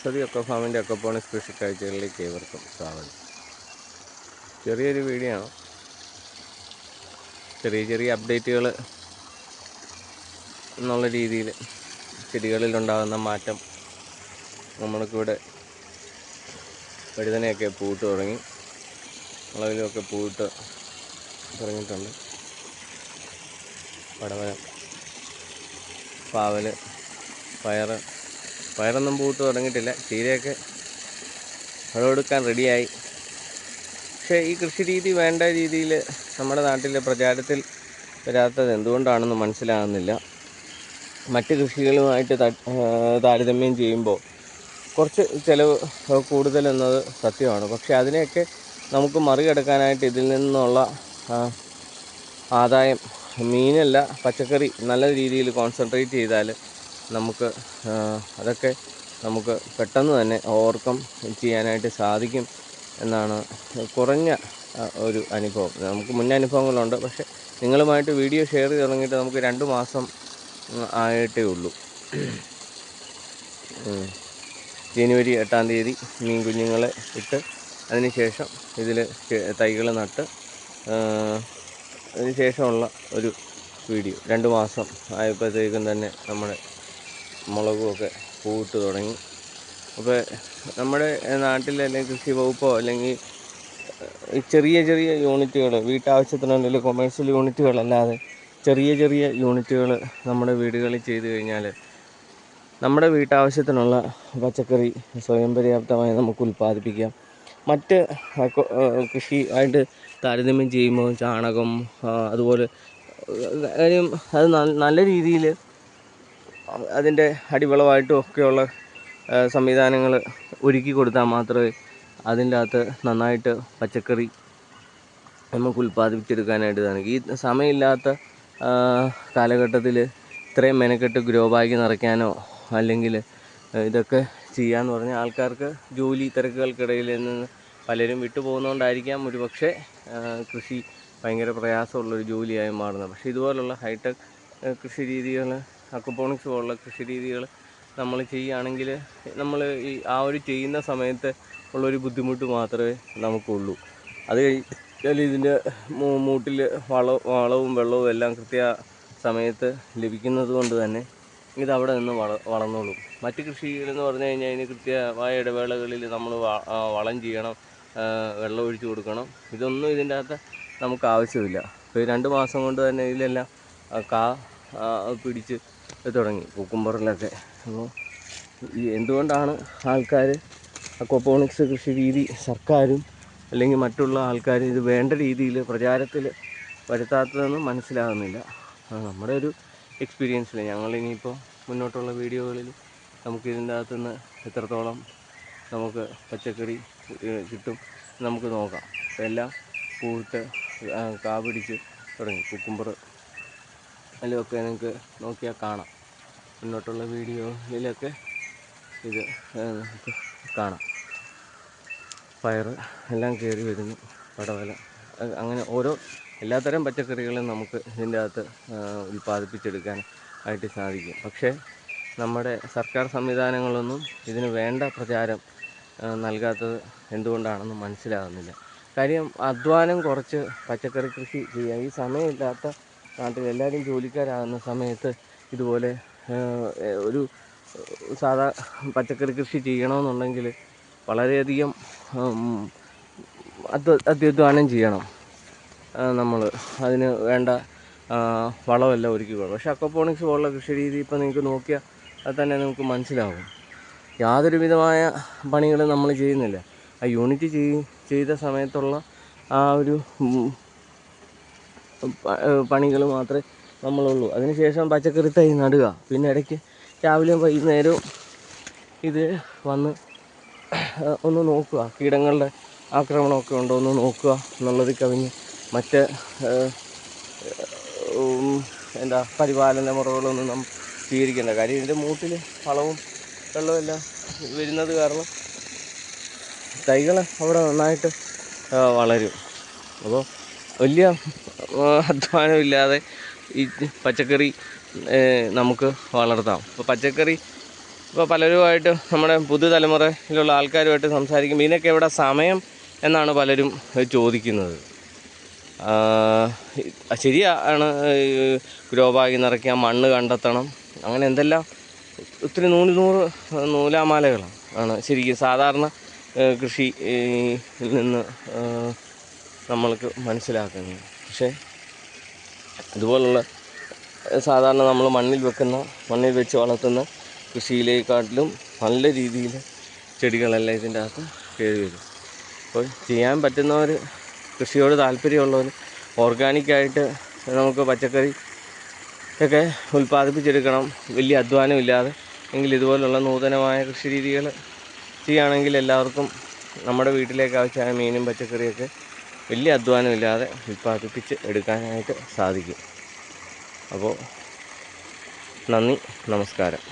വസതി ഒക്കെ ഫാമിന്റെ അക്കപ്പോണിക്സ് കൃഷി കാഴ്ചകളിലേക്ക് ഏവർക്കും സ്വാഗതം. ചെറിയൊരു വീഡിയോ ചെറിയ ചെറിയ അപ്ഡേറ്റുകൾ എന്നുള്ള രീതിയിൽ ചെടികളിലുണ്ടാകുന്ന മാറ്റം നമ്മൾക്കിവിടെ വഴുതനയൊക്കെ പൂട്ട് തുടങ്ങി. മുളകിലൊക്കെ പൂട്ട് തുടങ്ങിയിട്ടുണ്ട്. പടവലം പാവൽ പയറ് പയറൊന്നും പൂട്ട് തുടങ്ങിയിട്ടില്ല. ചീരയൊക്കെ വിളവെടുക്കാൻ റെഡിയായി പക്ഷേ ഈ കൃഷി രീതി വേണ്ട രീതിയിൽ നമ്മുടെ നാട്ടിലെ പ്രചാരത്തിൽ വരാത്തത് എന്തുകൊണ്ടാണെന്ന് മനസ്സിലാകുന്നില്ല. മറ്റ് കൃഷികളുമായിട്ട് താരതമ്യം ചെയ്യുമ്പോൾ കുറച്ച് ചിലവ് കൂടുതലെന്നത് സത്യമാണ്. പക്ഷേ അതിനെയൊക്കെ നമുക്ക് മറികടക്കാനായിട്ട് ഇതിൽ നിന്നുള്ള ആദായം മീനല്ല പച്ചക്കറി നല്ല രീതിയിൽ കോൺസെൻട്രേറ്റ് ചെയ്താൽ നമുക്ക് അതൊക്കെ നമുക്ക് പെട്ടെന്ന് തന്നെ ഓവർകം ചെയ്യാനായിട്ട് സാധിക്കും എന്നാണ് കുറഞ്ഞ ഒരു അനുഭവം. നമുക്ക് മുൻ അനുഭവങ്ങളുണ്ട് പക്ഷേ നിങ്ങളുമായിട്ട് വീഡിയോ ഷെയർ ചെയ്ത് തുടങ്ങിയിട്ട് നമുക്ക് രണ്ട് മാസം ആയിട്ടേ ഉള്ളൂ. ജനുവരി എട്ടാം തീയതി മീൻ കുഞ്ഞുങ്ങളെ ഇട്ട് അതിനുശേഷം ഇതിൽ തൈകൾ നട്ട് അതിനുശേഷമുള്ള അതിന് ശേഷമുള്ള ഒരു വീഡിയോ. രണ്ട് മാസം ആയപ്പോഴത്തേക്കും തന്നെ നമ്മുടെ മുളകുമൊക്കെ പൂവിട്ട് തുടങ്ങി. അപ്പോൾ നമ്മുടെ നാട്ടിൽ അല്ലെങ്കിൽ കൃഷി വകുപ്പോ അല്ലെങ്കിൽ ചെറിയ ചെറിയ യൂണിറ്റുകൾ അല്ലെങ്കിൽ കൊമേഴ്സ്യൽ യൂണിറ്റുകളല്ലാതെ ചെറിയ ചെറിയ യൂണിറ്റുകൾ നമ്മുടെ വീടുകളിൽ ചെയ്തു കഴിഞ്ഞാൽ നമ്മുടെ വീട്ടാവശ്യത്തിനുള്ള പച്ചക്കറി സ്വയം പര്യാപ്തമായി നമുക്ക് ഉൽപ്പാദിപ്പിക്കാം. മറ്റ് അക്വ- കൃഷി ആയിട്ട് താരതമ്യം ചെയ്യുമ്പോൾ ചാണകം അതുപോലെ കാര്യം അത് നല്ല രീതിയിൽ അതിന്റെ അടിവളമായിട്ടും ഒക്കെയുള്ള സംവിധാനങ്ങൾ ഒരുക്കി കൊടുത്താൽ മാത്രമേ അതിന്റെ അകത്ത് നന്നായിട്ട് പച്ചക്കറി നമുക്ക് ഉൽപ്പാദിപ്പിച്ചെടുക്കാനായിട്ട് സാധിക്കും. ഈ സമയമില്ലാത്ത കാലഘട്ടത്തിൽ ഇത്രയും മെനക്കെട്ട് ഗ്രോ ബാഗ് നിറയ്ക്കാനോ അല്ലെങ്കിൽ ഇതൊക്കെ ചെയ്യാന്ന് പറഞ്ഞാൽ ആൾക്കാർക്ക് ജോലി തിരക്കുകൾക്കിടയിൽ നിന്ന് പലരും വിട്ടുപോകുന്നതുകൊണ്ടായിരിക്കാം. ഒരു പക്ഷേ കൃഷി ഭയങ്കര പ്രയാസമുള്ളൊരു ജോലിയായി മാറുന്നത്. പക്ഷേ ഇതുപോലുള്ള ഹൈടെക് കൃഷി രീതികൾ അക്വപോണിക്സ് പോലുള്ള കൃഷി രീതികൾ നമ്മൾ ചെയ്യുകയാണെങ്കിൽ നമ്മൾ ഈ ആ ഒരു ചെയ്യുന്ന സമയത്ത് ഉള്ളൊരു ബുദ്ധിമുട്ട് മാത്രമേ നമുക്കുള്ളൂ. അത് കഴിഞ്ഞാൽ ഇതിന്റെ മൂട്ടിൽ വള വളവും വെള്ളവും എല്ലാം കൃത്യ സമയത്ത് ലഭിക്കുന്നത് കൊണ്ട് തന്നെ ഇത് അവിടെ നിന്ന് വള വളർന്നോളും. മറ്റ് കൃഷികളെന്ന് പറഞ്ഞു കഴിഞ്ഞാൽ അതിന് കൃത്യമായ ഇടവേളകളിൽ നമ്മൾ വളം ചെയ്യണം വെള്ളം ഒഴിച്ചു കൊടുക്കണം. ഇതൊന്നും ഇതിന്റെ അകത്ത് നമുക്ക് ആവശ്യമില്ല. ഇപ്പോൾ രണ്ട് മാസം കൊണ്ട് തന്നെ ഇതിലെല്ലാം കാ പിടിച്ച് തുടങ്ങി. കുക്കുംബറിലൊക്കെ. അപ്പോൾ ഈ എന്തുകൊണ്ടാണ് ആൾക്കാർ അക്വപ്പോണിക്സ് കൃഷി രീതി സർക്കാരും അല്ലെങ്കിൽ മറ്റുള്ള ആൾക്കാരും ഇത് വേണ്ട രീതിയിൽ പ്രചാരത്തിൽ വരുത്താത്തതെന്ന് മനസ്സിലാകുന്നില്ല. നമ്മുടെ ഒരു എക്സ്പീരിയൻസിൽ ഞങ്ങൾ ഇനിയിപ്പോൾ മുന്നോട്ടുള്ള വീഡിയോകളിൽ നമുക്ക് ഇതിന്റെ അകത്തുനിന്ന് എത്രത്തോളം നമുക്ക് പച്ചക്കറി കിട്ടും നമുക്ക് നോക്കാം. എല്ലാം പൂവിട്ട് കാ പിടിച്ച് തുടങ്ങി. കുക്കുംബർ അതിലൊക്കെ നിങ്ങൾക്ക് നോക്കിയാൽ കാണാം. മുന്നോട്ടുള്ള വീഡിയോയിലൊക്കെ ഇത് നമുക്ക് കാണാം. പയറ് എല്ലാം കയറി വരുന്നു പടവല. അങ്ങനെ ഓരോ എല്ലാത്തരം പച്ചക്കറികളും നമുക്ക് ഇതിന്റെ അകത്ത് ഉൽപ്പാദിപ്പിച്ചെടുക്കാൻ ആയിട്ട് സാധിക്കും. പക്ഷേ നമ്മുടെ സർക്കാർ സംവിധാനങ്ങളൊന്നും ഇതിന് വേണ്ട പ്രചാരം നൽകാത്തത് എന്തുകൊണ്ടാണെന്ന് മനസ്സിലാകുന്നില്ല കാര്യം അധ്വാനം കുറച്ച് പച്ചക്കറി കൃഷി ചെയ്യാൻ ഈ സമയമില്ലാത്ത നാട്ടിൽ എല്ലാവരും ജോലിക്കാരാകുന്ന സമയത്ത് ഇതുപോലെ ഒരു സാധാ പച്ചക്കറി കൃഷി ചെയ്യണമെന്നുണ്ടെങ്കിൽ വളരെയധികം ഉം, അധ്വ ചെയ്യണം. നമ്മൾ അതിന് വേണ്ട വളമെല്ലാം ഒരുക്കി കൊടുക്കും പക്ഷേ അക്വപോണിക്സ് പോലുള്ള കൃഷി രീതി ഇപ്പം നിങ്ങൾക്ക് നോക്കിയാൽ അത് തന്നെ നിങ്ങൾക്ക് മനസ്സിലാവും. യാതൊരു വിധമായ പണികളും നമ്മൾ ചെയ്യുന്നില്ല. ആ യൂണിറ്റ് ചെയ് ചെയ്ത സമയത്തുള്ള ആ ഒരു പണികൾ മാത്രമേ നമ്മളുള്ളൂ. അതിനുശേഷം പച്ചക്കറി തൈ നടുക. പിന്നെ ഇടയ്ക്ക് രാവിലെയും വൈകുന്നേരവും ഇത് വന്ന് ഒന്ന് നോക്കുക. കീടങ്ങളുടെ ആക്രമണമൊക്കെ ഉണ്ടോ ഒന്ന് നോക്കുക എന്നുള്ളത് കവിഞ്ഞ് മറ്റ് എന്താ പരിപാലന മുറകളൊന്നും നാം സ്വീകരിക്കേണ്ട കാര്യം. ഇതിന്റെ മൂട്ടിൽ വളവും വെള്ളവും എല്ലാം വരുന്നത് കാരണം തൈകൾ അവിടെ നന്നായിട്ട് വളരും. അപ്പോൾ വലിയ അധ്വാനമില്ലാതെ ഈ പച്ചക്കറി നമുക്ക് വളർത്താം. അപ്പോൾ പച്ചക്കറി ഇപ്പോൾ പലരുമായിട്ട് നമ്മുടെ പുതുതലമുറയിലുള്ള ആൾക്കാരുമായിട്ട് സംസാരിക്കുമ്പോൾ ഇതിനൊക്കെ എവിടെ സമയം എന്നാണ് പലരും ചോദിക്കുന്നത്. ശരിയാണ് ഗ്രോ ബാഗ് നിറയ്ക്കാൻ മണ്ണ് കണ്ടെത്തണം. അങ്ങനെ എന്തെല്ലാം ഒത്തിരി നൂൽ നൂറ് നൂലാമാലകളാണ്. ആണ് ശരിക്കും സാധാരണ കൃഷി നിന്ന് നമ്മൾക്ക് മനസ്സിലാക്കുന്നത്. പക്ഷേ ഇതുപോലുള്ള സാധാരണ നമ്മൾ മണ്ണിൽ വെക്കുന്ന മണ്ണിൽ വെച്ച് വളർത്തുന്ന കൃഷിയിലേക്കാട്ടിലും നല്ല രീതിയിൽ ചെടികളെല്ലാം ഇതിന്റെ അകത്ത് കയറി വരും. അപ്പോൾ ചെയ്യാൻ പറ്റുന്നവർ കൃഷിയോട് താല്പര്യമുള്ളവർ ഓർഗാനിക്കായിട്ട് നമുക്ക് പച്ചക്കറി ഒക്കെ ഉൽപ്പാദിപ്പിച്ചെടുക്കണം. വലിയ അധ്വാനമില്ലാതെ. എങ്കിൽ ഇതുപോലുള്ള നൂതനമായ കൃഷി രീതികൾ ചെയ്യുകയാണെങ്കിൽ എല്ലാവർക്കും നമ്മുടെ വീട്ടിലേക്ക് ആവശ്യമായ മീനും പച്ചക്കറിയൊക്കെ വലിയ അധ്വാനമില്ലാതെ ഉൽപ്പാദിപ്പിച്ച് എടുക്കാനായിട്ട് സാധിക്കും. അപ്പോൾ നന്ദി നമസ്കാരം.